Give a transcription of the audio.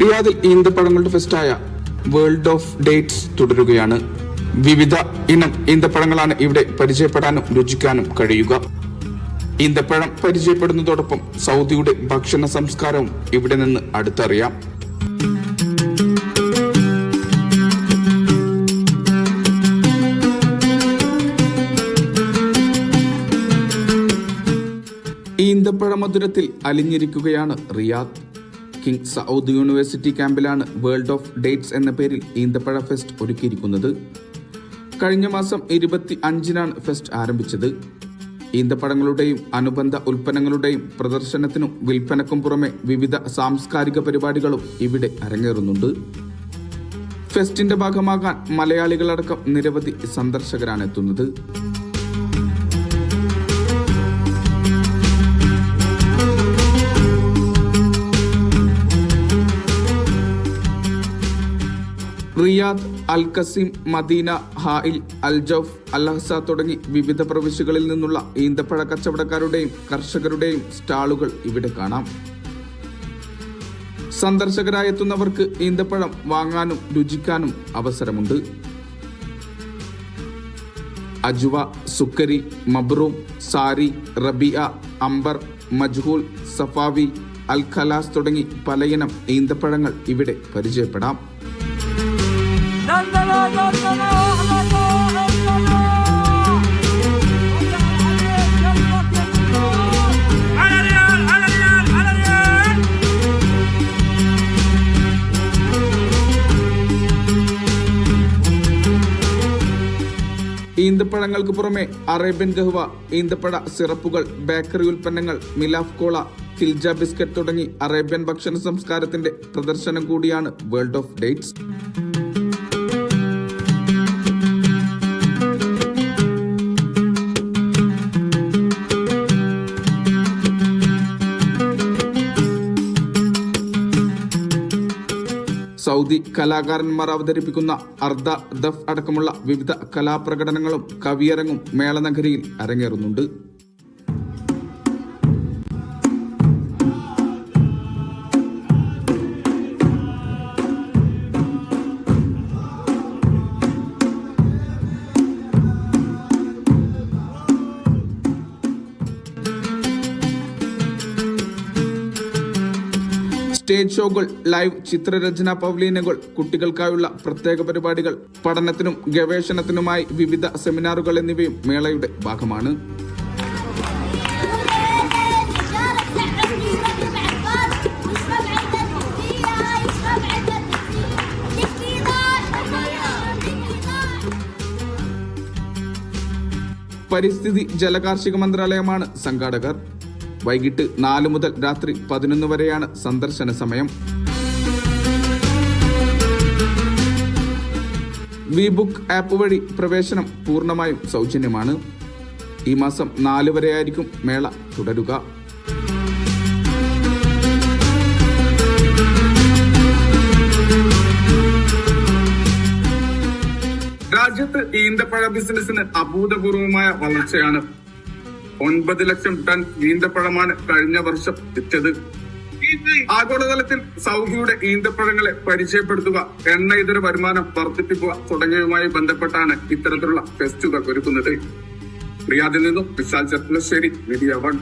റിയാദിൽ ഈന്തപ്പഴങ്ങളുടെ ഫെസ്റ്റായ വേൾഡ് ഓഫ് ഡേറ്റ്സ് തുടരുകയാണ്. വിവിധ ഇനം ഈന്തപ്പഴങ്ങളാണ് ഇവിടെ പരിചയപ്പെടാനും രുചിക്കാനും കഴിയുക. ഈന്തപ്പഴം പരിചയപ്പെടുന്നതോടൊപ്പം സൗദിയുടെ ഭക്ഷണ സംസ്കാരവും ഇവിടെ നിന്ന് അടുത്തറിയാം. ഈന്തപ്പഴ മധുരത്തിൽ അലിഞ്ഞിരിക്കുകയാണ് റിയാദ്. കിങ് സൗദ് യൂണിവേഴ്സിറ്റി ക്യാമ്പിലാണ് വേൾഡ് ഓഫ് ഡേറ്റ്സ് എന്ന പേരിൽ ഈന്തപ്പഴ ഫെസ്റ്റ് ഒരുക്കിയിരിക്കുന്നത്. കഴിഞ്ഞ മാസം ഇരുപത്തി അഞ്ചിനാണ് ഫെസ്റ്റ് ആരംഭിച്ചത്. ഈന്തപ്പഴങ്ങളുടെയും അനുബന്ധ ഉൽപ്പന്നങ്ങളുടെയും പ്രദർശനത്തിനും വിൽപ്പനക്കും പുറമെ വിവിധ സാംസ്കാരിക പരിപാടികളും ഇവിടെ അരങ്ങേറുന്നുണ്ട്. ഫെസ്റ്റിന്റെ ഭാഗമാകാൻ മലയാളികളടക്കം നിരവധി സന്ദർശകരാണ് എത്തുന്നത്. Riyadh Al Qassim Medina Hail Al Jouf Al Hasa തുടങ്ങി വിവിധ പ്രവിശ്യകളിൽ നിന്നുള്ള ഈന്തപ്പഴ കച്ചവടക്കാരുടെയും കർഷകരുടെയും സ്റ്റാളുകൾ ഇവിടെ കാണാം. സന്ദർശകരായെത്തുന്നവർക്ക് ഈന്തപ്പഴം വാങ്ങാനും രുചിക്കാനും അവസരമുണ്ട്. അജുവ സുക്കരി മബ്രൂം സാരി റബിയ അംബർ മജ്ഹൂൽ സഫാവി അൽ ഖലാസ് തുടങ്ങി പലയിനം ഈന്തപ്പഴങ്ങൾ ഇവിടെ പരിചയപ്പെടാം. ഈന്തപ്പഴങ്ങൾക്ക് പുറമെ അറേബ്യൻ ഗഹ്വ ഈന്തപ്പഴ സിറപ്പുകൾ ബേക്കറി ഉൽപ്പന്നങ്ങൾ മിലാഫ് കോള കിൽജ ബിസ്ക്കറ്റ് തുടങ്ങി അറേബ്യൻ ഭക്ഷണ സംസ്കാരത്തിന്റെ പ്രദർശനം കൂടിയാണ് വേൾഡ് ഓഫ് ഡേറ്റ്സ്. സൗദി കലാകാരന്മാർ അവതരിപ്പിക്കുന്ന അർദ്ധ ദഫ് അടക്കമുള്ള വിവിധ കലാപ്രകടനങ്ങളും കവിയരങ്ങും മേളനഗരിയിൽ അരങ്ങേറുന്നുണ്ട്. സ്റ്റേജ് ഷോകൾ ലൈവ് ചിത്രരചനാ പവലീനുകൾ കുട്ടികൾക്കായുള്ള പ്രത്യേക പരിപാടികൾ പഠനത്തിനും ഗവേഷണത്തിനുമായി വിവിധ സെമിനാറുകൾ എന്നിവയും മേളയുടെ ഭാഗമാണ്. പരിസ്ഥിതി ജലകാർഷിക മന്ത്രാലയമാണ് സംഘാടകർ. വൈകിട്ട് നാല് മുതൽ രാത്രി പതിനൊന്ന് വരെയാണ് സന്ദർശന സമയം. വി ബുക്ക് ആപ്പ് വഴി പ്രവേശനം പൂർണമായും സൗജന്യമാണ്. ഈ മാസം നാല് വരെയായിരിക്കും മേള തുടരുക. രാജ്യത്ത് ഈന്തപ്പഴ ബിസിനസിന് അഭൂതപൂർവമായ വളർച്ചയാണ് ഒൻപത് ലക്ഷം ടൺ ഈന്തപ്പഴമാണ് കഴിഞ്ഞ വർഷം വിറ്റത്. ആഗോളതലത്തിൽ സൗദിയുടെ ഈന്തപ്പഴങ്ങളെ പരിചയപ്പെടുത്തുക എണ്ണ ഇതര വരുമാനം വർദ്ധിപ്പിക്കുക തുടങ്ങിയവയുമായി ബന്ധപ്പെട്ടാണ് ഇത്തരത്തിലുള്ള ഫെസ്റ്റുകൾ ഒരുക്കുന്നത്. റിയാദിൽ നിന്നും വിശാൽ ചെർപ്പുളശ്ശേരി മീഡിയ വൺ.